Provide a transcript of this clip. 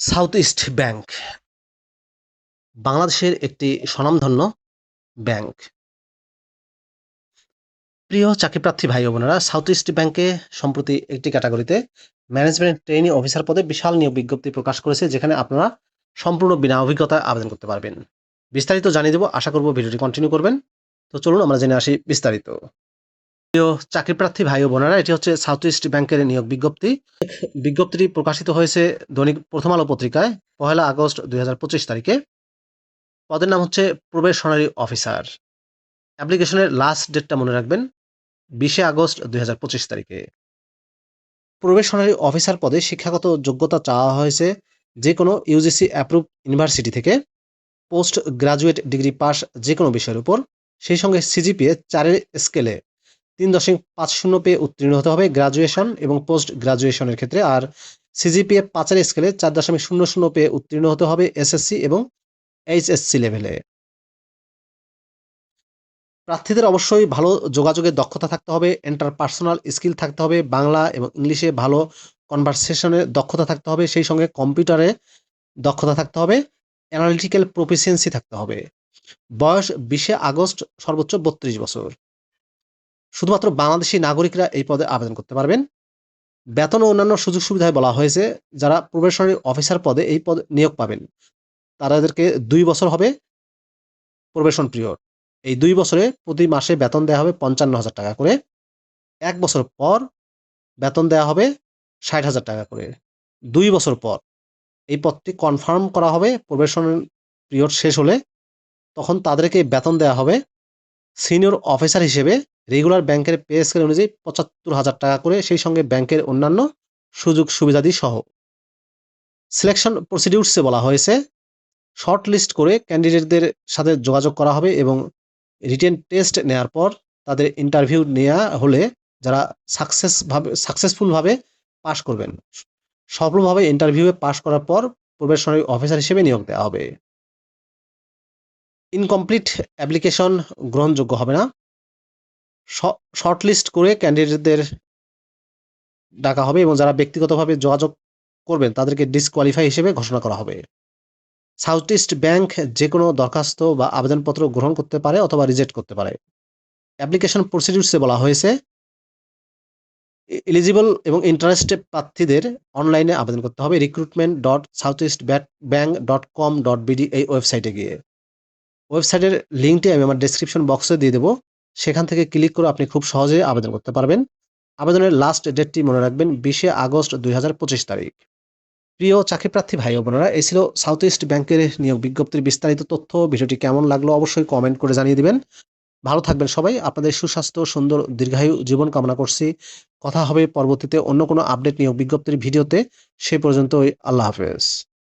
South east bank বাংলাদেশের একটি স্বনামধন্য ব্যাংক প্রিয় চাকরিপ্রার্থী ভাই বোনেরা সাউথ ইস্ট ব্যাংকে সম্প্রতি একটি ক্যাটাগরিতে ম্যানেজমেন্ট ট্রেনিং অফিসার পদে বিশাল নিয়োগ বিজ্ঞপ্তি প্রকাশ করেছে, যেখানে আপনারা সম্পূর্ণ বিনা অভিজ্ঞতায় আবেদন করতে পারবেন। বিস্তারিত জানিয়ে দেবো, আশা করব ভিডিওটি কন্টিনিউ করবেন। তো চলুন আমরা জেনে আসি বিস্তারিত। প্রিয় চাকরিপ্রার্থী ভাই ও বোনেরা, এটি হচ্ছে সাউথ ইস্ট ব্যাংকের নিয়োগ বিজ্ঞপ্তি। বিজ্ঞপ্তিটি প্রকাশিত হয়েছে দৈনিক প্রথম আলো পত্রিকায়, পহেলা আগস্ট দুই হাজার পঁচিশ তারিখে। পদের নাম হচ্ছে প্রবেশনারি অফিসার। অ্যাপ্লিকেশনের লাস্ট ডেটটা মনে রাখবেন, বিশে আগস্ট দুই হাজার পঁচিশ তারিখে। প্রবেশনারি অফিসার পদে শিক্ষাগত যোগ্যতা চাওয়া হয়েছে যে কোনো ইউজিসি অ্যাপ্রুভ ইউনিভার্সিটি থেকে পোস্ট গ্রাজুয়েট ডিগ্রি পাস যে কোনো বিষয়ের উপর। সেই সঙ্গে সিজিপিএ চারের স্কেলে তিন দশমিক পাঁচ শূন্য পেয়ে উত্তীর্ণ হতে হবে গ্রাজুয়েশন এবং পোস্ট গ্রাজুয়েশনের ক্ষেত্রে। আর সিজিপিএ পাঁচের স্কেলে চার দশমিক শূন্য শূন্য পেয়ে উত্তীর্ণ হতে হবে এসএসসি এবং এইচএসসি লেভেলে প্রার্থীদের অবশ্যই ভালো যোগাযোগের দক্ষতা থাকতে হবে পার্সোনাল স্কিল থাকতে হবে, বাংলা এবং ইংলিশে ভালো কনভারসেশনের দক্ষতা থাকতে হবে, সেই সঙ্গে কম্পিউটারে দক্ষতা থাকতে হবে অ্যানালিটিক্যাল প্রফিসিয়েন্সি থাকতে হবে। বয়স বিশে আগস্ট, সর্বোচ্চ বত্রিশ বছর। শুধুমাত্র বাংলাদেশি নাগরিকরা এই পদে আবেদন করতে পারবেন। বেতন ও অন্যান্য সুযোগ সুবিধায় বলা হয়েছে, যারা প্রবেশনারি অফিসার পদে এই পদ নিয়োগ পাবেন। তাদেরকে দুই বছর হবে প্রবেশন পিরিয়ড। এই দুই বছরে প্রতি মাসে বেতন দেওয়া হবে পঞ্চান্ন হাজার টাকা করে। এক বছর পর বেতন দেওয়া হবে ষাট হাজার টাকা করে। দুই বছর পর এই পদটি কনফার্ম করা হবে, প্রবেশন পিরিয়ড শেষ হলে। তখন তাদেরকে বেতন দেওয়া হবে সিনিয়র অফিসার হিসেবে রেগুলার ব্যাংকের পে স্কেল অনুযায়ী পঁচাত্তর হাজার টাকা করে সেই সঙ্গে ব্যাংকের অন্যান্য সুযোগ সুবিধাদি সহ সিলেকশন প্রসিডিউরসে বলা হয়েছে শর্ট লিস্ট করে ক্যান্ডিডেটদের সাথে যোগাযোগ করা হবে এবং রিটেন টেস্ট নেওয়ার পর তাদের ইন্টারভিউ নেওয়া হলে যারা সাকসেসভাবে সাকসেসফুলভাবে পাশ করবেন। সফলভাবে ইন্টারভিউয়ে পাশ করার পর প্রবেশনারি অফিসার হিসেবে নিয়োগ দেওয়া হবে। ইনকমপ্লিট অ্যাপ্লিকেশন গ্রহণযোগ্য হবে না। শর্ট লিস্ট করে ক্যান্ডিডেটদের ডাকা হবে এবং যারা ব্যক্তিগতভাবে যোগাযোগ করবেন, তাদেরকে ডিসকোয়ালিফাই হিসেবে ঘোষণা করা হবে। সাউথ ইস্ট ব্যাংক যে কোনো দরখাস্ত বা আবেদনপত্র গ্রহণ করতে পারে অথবা রিজেক্ট করতে পারে। অ্যাপ্লিকেশন প্রসিডিউরসে বলা হয়েছে এলিজিবল এবং ইন্টারেস্টেড প্রার্থীদের অনলাইনে আবেদন করতে হবে recruitment dot south east bank dot com dot BD এই ওয়েবসাইটে গিয়ে। ওয়েবসাইটের লিঙ্কটি আমি আমার ডিসক্রিপশন বক্সে দিয়ে দেবো। সেখান থেকে ক্লিক করে আপনি খুব সহজে আবেদন করতে পারবেন। আবেদনের লাস্ট ডেটটি মনে রাখবেন, বিশে আগস্ট দুই হাজার পঁচিশ তারিখ। প্রিয় চাকরিপ্রার্থী ভাই ও বোনেরা, এই ছিল সাউথ ইস্ট ব্যাংকের নিয়োগ বিজ্ঞপ্তির বিস্তারিত তথ্য। ভিডিওটি কেমন লাগল অবশ্যই কমেন্ট করে জানিয়ে দিবেন। ভালো থাকবেন সবাই। আপনাদের সুস্বাস্থ্য, সুন্দর, দীর্ঘায়ু জীবন কামনা করছি। কথা হবে পরবর্তীতে অন্য কোনো আপডেট নিয়োগ বিজ্ঞপ্তির ভিডিওতে। সে পর্যন্তই, আল্লাহ হাফেজ।